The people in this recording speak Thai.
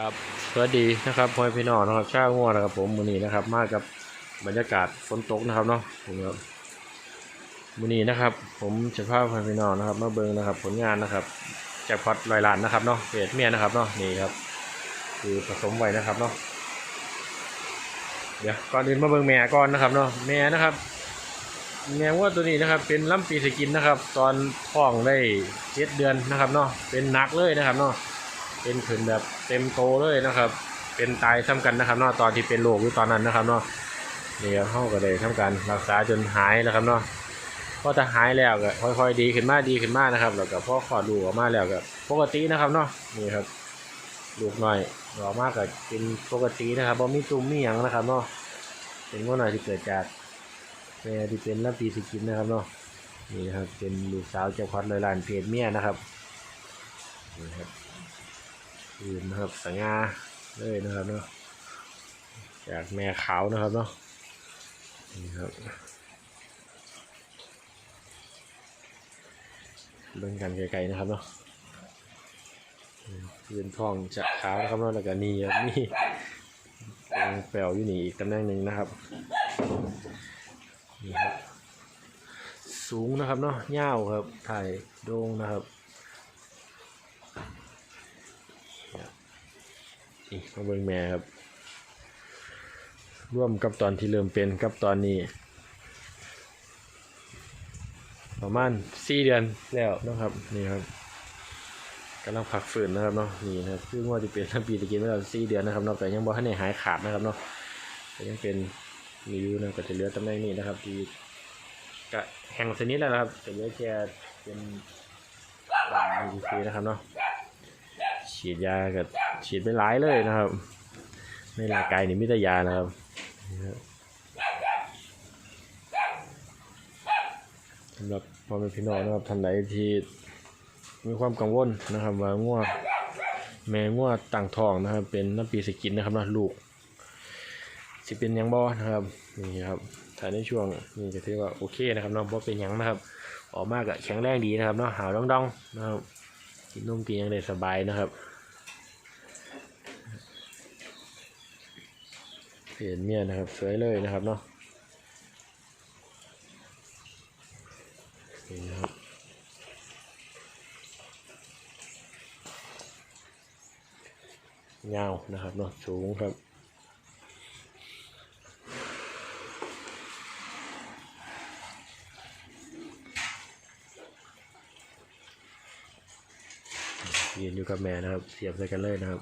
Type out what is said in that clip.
ครับสวัสดีนะครับพ่อพี่น้องนะครับชาวงัวนะครับผมมือนี้นะครับ มากับบรรยากาศฝนตกนะครับเนาะผมครับมือนี้นะครับ ผมจะพาพ่อพี่น้องนะครับ มาเบิ่งนะครับ ผลงานนะครับจากพอดลอยลานนะครับเนาะเพจเมียนะครับเนาะนี่ครับ คือผสมไว้นะครับเนาะเดี๋ยวก่อนอื่นมาเบิ่งแม่ก่อนนะครับเนาะแม่นะครับแมงว่าตัวนี้นะครับ เป็นลำปีสกินนะครับ ตอนท้องได้เจ็ดเดือนนะครับเนาะเป็นนักเลยนะครับเนาะ เป็นขืนแบบเต็มโตเลยนะครับ เป็นตายซ้ำกันนะครับเนาะตอนที่เป็นโรคอยู่ตอนนั้นนะครับเนาะนี่ครับเขาก็เลยทำการรักษาจนหายนะครับเนาะพอจะหายแล้วก็ค่อยๆดีขึ้นมากดีขึ้นมากนะครับแล้วก็พอขอดูออกมาแล้วก็ปกตินะครับเนาะนี่ครับลูกหน่อยออมาก็เป็นปกตินะครับบ่มีตุ่มมีหยังนะครับเนาะเป็นว่าหน่อยที่เกิดจากแม่ที่เป็นลำปีสกินนะครับเนาะนี่นะครับเป็นลูกสาวเจ้าควัดลอยลานเพจเมียนะครับนี่ครับ ยืนนะครับสง่าเลยนะครับเนาะจากแม่ขาวนะครับเนาะนี่ครับเบิ่งกันไกลๆนะครับเนาะยืนท้องจะขาวนะครับเนาะแล้วก็นี่ครับนี่แปลวอยู่นี่อีกตำแหน่งหนึ่งนะครับนี่ครับสูงนะครับเนาะยาวครับถ่ายโด่งนะครับ นี่มาเบิ่งแม่ครับ ร่วมกับตอนที่เริ่มเป็นกับตอนนี้ ประมาณสี่เดือนแล้วนะครับนี่ครับกำลังพักฝืนนะครับเนาะนี่นะครับคือว่าจะเป็นลำปีตะกี้เมื่อสี่เดือนนะครับเนาะแต่ยังบ่ทันได้หายขาดนะครับเนาะแต่ยังเป็นมีอยู่นะก็จะเหลือตำแหน่งนี้นะครับ ที่ก็แห่งชนิดแล้วนะครับแต่เยอแค่เป็นลายดีซีนะครับเนาะฉีดยากับ ฉีดไปหลายเลยนะครับ ในร่างกายนี่มิตรยานะครับสำหรับพ่อแม่พี่น้องนะครับท่านใดที่มีความกังวลนะครับว่าง่วงแม่ง่วงต่างทองนะครับ เป็นน้ำปีสกินนะครับนะลูกสิเป็นยังบ่นะครับนี่ครับถ้าในช่วงนี้จะถือว่าโอเคนะครับเนาะบ่เป็นยังนะครับ ออกมากะแข็งแรงดีนะครับเนาะหาวดองๆนะครับกินนมกินยังได้สบายนะครับ เห็นเมียนะครับ สวยเลยนะครับเนาะนี่นะครับยาวนะครับเนาะสูงครับยืนอยู่กับแม่นะครับ เสียบใส่กันเลยนะครับ